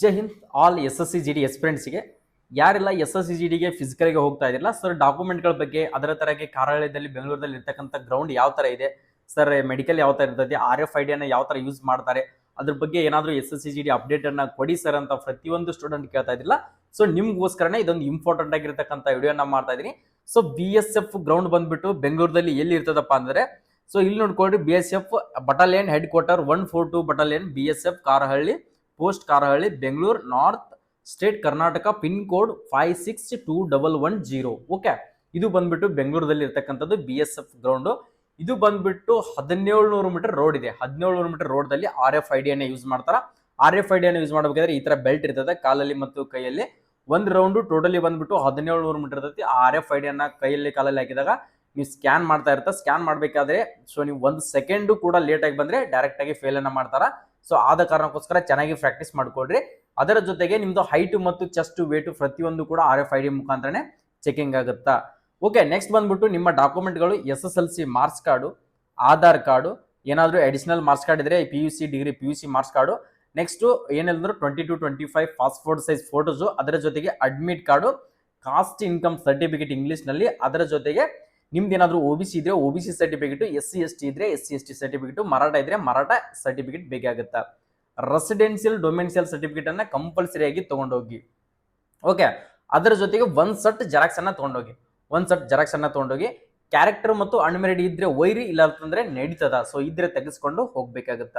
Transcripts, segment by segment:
Jai Hind all S S C G D ಎಸ್ಪಿರೆಂಟ್ಸ್ಗೆ ಯಾರೆಲ್ಲ S S C G ಡಿಗೆ ಫಿಸಿಕಲ್ಗೆ ಹೋಗ್ತಾ ಇದ್ದಿಲ್ಲ ಸರ್ ಡಾಕ್ಯುಮೆಂಟ್ಗಳ ಬಗ್ಗೆ, ಅದರ ತರಗೆ ಕಾರ್ಯಾಲಯದಲ್ಲಿ ಬೆಂಗಳೂರಲ್ಲಿ ಇರ್ತಕ್ಕಂಥ ಗ್ರೌಂಡ್ ಯಾವ ಥರ ಇದೆ? ಸರ್ ಮೆಡಿಕಲ್ ಯಾವ ಥರ ಇರ್ತದೆ? ಆರ್ ಎಫ್ ಐ ಡಿಯನ್ನು ಯಾವ ಥರ ಯೂಸ್ ಮಾಡ್ತಾರೆ? ಅದ್ರ ಬಗ್ಗೆ ಏನಾದರೂ S S C G D ಅಪ್ಡೇಟನ್ನು ಕೊಡಿ ಸರ್ ಅಂತ ಪ್ರತಿಯೊಂದು ಸ್ಟೂಡೆಂಟ್ ಕೇಳ್ತಾ ಇದ್ದಿಲ್ಲ ಸೊ ನಿಮ್ಗೋಸ್ಕರನೇ ಇದೊಂದು ಇಂಪಾರ್ಟೆಂಟ್ ಆಗಿರ್ತಕ್ಕಂಥ ವಿಡಿಯೋನ ಮಾಡ್ತಾ ಇದ್ದೀನಿ. So B S F ground ಬಂದ್ಬಿಟ್ಟು ಬೆಂಗಳೂರಲ್ಲಿ ಎಲ್ಲಿ ಇರ್ತದಪ್ಪ ಅಂದರೆ ಸೊ ಇಲ್ಲಿ ನೋಡ್ಕೊಳ್ರಿ B S F battalion head quarter one four two battalion B S F Karahalli post Karahalli, Bengaluru, north state Karnataka pin code five six two double one zero. Okay, ಇದು ಬಂದ್ಬಿಟ್ಟು ಬೆಂಗಳೂರಲ್ಲಿ ಇರ್ತಕ್ಕಂಥದ್ದು ಬಿ ಎಸ್ ಎಫ್ ಗ್ರೌಂಡು ಇದು ಬಂದ್ಬಿಟ್ಟು ಹದಿನೇಳು ನೂರು metre road ಇದೆ. ಹದಿನೇಳು ನೂರು ಮೀಟರ್ ರೋಡ್ದಲ್ಲಿ ಆರ್ ಎಫ್ ಐ ಡಿಯನ್ನು ಯೂಸ್ ಮಾಡ್ತಾರೆ? ಆರ್ ಎಫ್ ಐ ಡಿಯನ್ನು ಯೂಸ್ ಮಾಡಬೇಕಾದ್ರೆ ಈ ತರ ಬೆಲ್ಟ್ ಇರ್ತದೆ ಕಾಲಲ್ಲಿ ಮತ್ತು ಕೈಯಲ್ಲಿ. ಒಂದು ರೌಂಡು ಟೋಟಲಿ ಬಂದ್ಬಿಟ್ಟು ಹದಿನೇಳು ನೂರು ಮೀಟರ್ ಇರ್ತೈತಿ. ಆರ್ ಎಫ್ ಐ ಡಿಯನ್ನು ಕೈಯಲ್ಲಿ ಕಾಲಲ್ಲಿ ಹಾಕಿದಾಗ ನೀವು ಸ್ಕ್ಯಾನ್ ಮಾಡ್ತಾ ಇರ್ತಾ ಸ್ಕ್ಯಾನ್ ಮಾಡಬೇಕಾದ್ರೆ ಸೊ ನೀವು ಒಂದು ಸೆಕೆಂಡು ಕೂಡ ಲೇಟಾಗಿ ಬಂದರೆ ಡೈರೆಕ್ಟಾಗಿ ಫೇಲನ್ನು ಮಾಡ್ತಾರೆ. ಸೊ ಆದ ಕಾರಣಕ್ಕೋಸ್ಕರ ಚೆನ್ನಾಗಿ ಪ್ರಾಕ್ಟೀಸ್ ಮಾಡಿಕೊಡ್ರಿ ಅದರ ಜೊತೆಗೆ ನಿಮ್ಮದು ಹೈಟು ಮತ್ತು ಚೆಸ್ಟ್ ವೇಟು ಪ್ರತಿಯೊಂದು ಕೂಡ ಆರ್ ಎಫ್ ಐ ಡಿ ಮುಖಾಂತರನೇ ಚೆಕಿಂಗ್ ಆಗುತ್ತಾ? ಓಕೆ ನೆಕ್ಸ್ಟ್ ಬಂದ್ಬಿಟ್ಟು ನಿಮ್ಮ ಡಾಕ್ಯುಮೆಂಟ್ಗಳು S S L C marks card Aadhaar card ಏನಾದರೂ ಅಡಿಷನಲ್ ಮಾರ್ಕ್ಸ್ ಕಾರ್ಡ್ ಇದ್ರೆ P U C degree P U C marks card next ಏನಿಲ್ಲ twenty two twenty five passport size photos ಅದರ ಜೊತೆಗೆ admit card caste income certificate ಇಂಗ್ಲೀಷ್ನಲ್ಲಿ ಅದರ ಜೊತೆಗೆ ನಿಮ್ದು ಏನಾದರೂ ಒ ಬಿ ಸಿ ಇದ್ರೆ O B C certificate S C S T ಇದ್ರೆ S C S T certificate Maratha ಇದ್ರೆ ಮರಾಠ ಸರ್ಟಿಫಿಕೇಟ್ ಬೇಕಾಗುತ್ತೆ. ರೆಸಿಡೆನ್ಷಿಯಲ್ ಡೊಮೆನ್ಸಿಯಲ್ ಸರ್ಟಿಫಿಕೇಟ್ ಅನ್ನ ಕಂಪಲ್ಸರಿಯಾಗಿ ತಗೊಂಡೋಗಿ. ಓಕೆ ಅದರ ಜೊತೆಗೆ ಒಂದು ಸಟ್ ಜೆರಾಕ್ಸ್ ಅನ್ನ ತಗೊಂಡೋಗಿ. ಒಂದ್ ಸಟ್ ಜೆರಾಕ್ಸ್ ಅನ್ನ ತಗೊಂಡೋಗಿ ಕ್ಯಾರೆಕ್ಟರ್ ಮತ್ತು ಅನ್ಮೆರಿಡ್ ಇದ್ರೆ ವೈರಿ ಇಲ್ಲ ಅಂತಂದ್ರೆ ನಡೀತದ. ಸೊ ಇದ್ರೆ ತೆಗೆಸ್ಕೊಂಡು ಹೋಗ್ಬೇಕಾಗತ್ತ.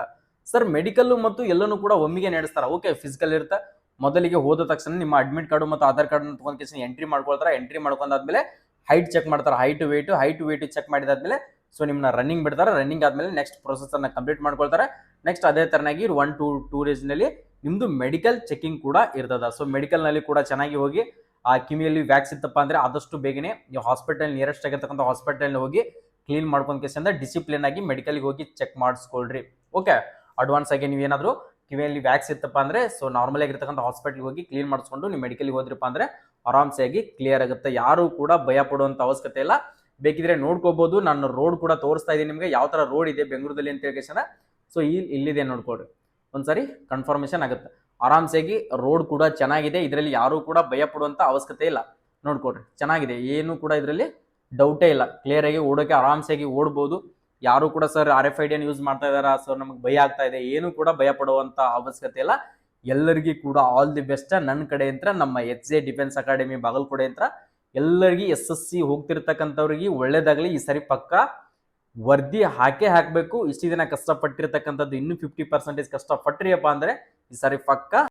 ಸರ್ ಮೆಡಿಕಲ್ ಮತ್ತು ಎಲ್ಲನೂ ಕೂಡ ಒಮ್ಮಿಗೆ ನಡೆಸ್ತಾರ. ಓಕೆ ಫಿಸಿಕಲ್ ಇರುತ್ತೆ ಮೊದಲಿಗೆ ಹೋದ ತಕ್ಷಣ ನಿಮ್ಮ ಅಡ್ಮಿಟ್ ಕಾರ್ಡು ಮತ್ತು ಆಧಾರ್ ಕಾರ್ಡ್ ತಗೊಂಡ್ ಎಂಟ್ರಿ ಮಾಡ್ಕೊಳ್ತಾರೆ. ಎಂಟ್ರಿ ಮಾಡ್ಕೊಂಡಾದ್ಮೇಲೆ ಹೈಟ್ ಚೆಕ್ ಮಾಡ್ತಾರೆ height weight height weight check ಮಾಡಿದಾದ್ಮೇಲೆ so ನಿಮ್ಮನ್ನ ರನ್ನಿಂಗ್ ಬಿಡ್ತಾರೆ ರನ್ನಿಂಗ್ ಆದ್ಮೇಲೆ ನೆಕ್ಸ್ಟ್ ಪ್ರೊಸೆಸ್ ಅನ್ನ ಕಂಪ್ಲೀಟ್ ಮಾಡ್ಕೊಳ್ತಾರೆ. ನೆಕ್ಸ್ಟ್ ಅದೇ ತರನಾಗಿ ಒನ್ ಟು ಟೂ ಡೇಸ್ನಲ್ಲಿ ನಿಮ್ದು ಮೆಡಿಕಲ್ ಚೆಕಿಂಗ್ ಕೂಡ ಇರ್ತದ. ಸೊ ಮೆಡಿಕಲ್ನಲ್ಲಿ ಕೂಡ ಚೆನ್ನಾಗಿ ಹೋಗಿ, ಆ ಕಿವಿಯಲ್ಲಿ ವ್ಯಾಕ್ಸ್ ಇತ್ತಪ್ಪ ಅಂದ್ರೆ ಆದಷ್ಟು ಬೇಗನೆ ನೀವು ಹಾಸ್ಪಿಟಲ್ ನಿಯರೆಸ್ಟ್ ಆಗಿರ್ತಕ್ಕಂಥ ಹಾಸ್ಪಿಟಲ್ ಹೋಗಿ ಕ್ಲೀನ್ ಮಾಡ್ಕೊಂಡ್ ಕೇಸಿಂದ ಡಿಸಿಪ್ಲಿನ್ ಆಗಿ ಮೆಡಿಕಲ್ಗೆ ಹೋಗಿ ಚೆಕ್ ಮಾಡಿಸ್ಕೊಳ್ರಿ. ಓಕೆ ಅಡ್ವಾನ್ಸ್ ಆಗಿ ನೀವೇನಾದ್ರು ಕಿವಿಯಲ್ಲಿ ವ್ಯಾಕ್ಸ್ ಇತ್ತಪ್ಪ ಅಂದ್ರೆ ಸೊ ನಾರ್ಮಲ್ ಆಗಿರ್ತಕ್ಕಂಥ ಹಾಸ್ಪಿಟಲ್ಗೆ ಹೋಗಿ ಕ್ಲೀನ್ ಮಾಡಿಸ್ಕೊಂಡು ನೀವು ಮೆಡಿಕಲ್ಗೆ ಹೋದ್ರಪ್ಪ ಅಂದ್ರೆ ಆರಾಮ್ಸೆ ಆಗಿ ಕ್ಲಿಯರ್ ಆಗುತ್ತೆ. ಯಾರು ಕೂಡ ಭಯ ಪಡುವಂಥ ಅವಶ್ಯಕತೆ ಇಲ್ಲ. ಬೇಕಿದ್ರೆ ನೋಡ್ಕೋಬಹುದು ನಾನು ರೋಡ್ ಕೂಡ ತೋರಿಸ್ತಾ ಇದ್ದೀನಿ ನಿಮಗೆ. ಯಾವ ತರ ರೋಡ್ ಇದೆ ಬೆಂಗಳೂರಲ್ಲಿ ಅಂತ ಹೇಳಿ ಸೊ ಇಲ್ಲಿ ಇಲ್ಲಿದೆ ನೋಡ್ಕೊಡ್ರಿ ಒಂದ್ಸರಿ ಕನ್ಫರ್ಮೇಶನ್ ಆಗುತ್ತೆ. ಆರಾಮ್ಸೆಗಿ ರೋಡ್ ಕೂಡ ಚೆನ್ನಾಗಿದೆ. ಇದರಲ್ಲಿ ಯಾರು ಕೂಡ ಭಯ ಪಡುವಂಥ ಅವಶ್ಯಕತೆ ಇಲ್ಲ. ನೋಡ್ಕೊಡ್ರಿ ಚೆನ್ನಾಗಿದೆ. ಏನು ಕೂಡ ಇದರಲ್ಲಿ ಡೌಟೇ ಇಲ್ಲ. ಕ್ಲಿಯರ್ ಆಗಿ ಓಡೋಕೆ ಆರಾಮ್ಸೆಗಿ ಓಡ್ಬೋದು. ಯಾರು ಕೂಡ ಸರ್ ಆರ್ ಎಫ್ ಐ ಡಿಯನ್ನು ಯೂಸ್ ಮಾಡ್ತಾ ಇದ್ದಾರಾ? ಸರ್ ನಮಗೆ ಭಯ ಆಗ್ತಾ ಇದೆ. ಏನು ಕೂಡ ಭಯ ಪಡುವಂಥ ಅವಶ್ಯಕತೆ ಇಲ್ಲ. ಎಲ್ಲರಿಗೂ ಕೂಡ ಆಲ್ ದಿ ಬೆಸ್ಟ್ ನನ್ನ ಕಡೆ ಅಂತ ನಮ್ಮ H J defence academy Bagalkote ಅಂತ ಎಲ್ಲರಿಗೂ ಎಸ್ ಎಸ್ ಸಿ ಹೋಗ್ತಿರ್ತಕ್ಕಂಥವ್ರಿಗೆ ಒಳ್ಳೇದಾಗಲಿ. ಈ ಸರಿ ಪಕ್ಕ ವರ್ದಿ ಹಾಕೇ ಹಾಕಬೇಕು. ಇಷ್ಟು ದಿನ ಕಷ್ಟಪಟ್ಟಿರ್ತಕ್ಕಂಥದ್ದು ಇನ್ನೂ ಫಿಫ್ಟಿ ಪರ್ಸೆಂಟೇಜ್ ಕಷ್ಟಪಟ್ಟಿರಿಯಪ್ಪ ಅಂದರೆ ಈ ಸರಿ ಪಕ್ಕ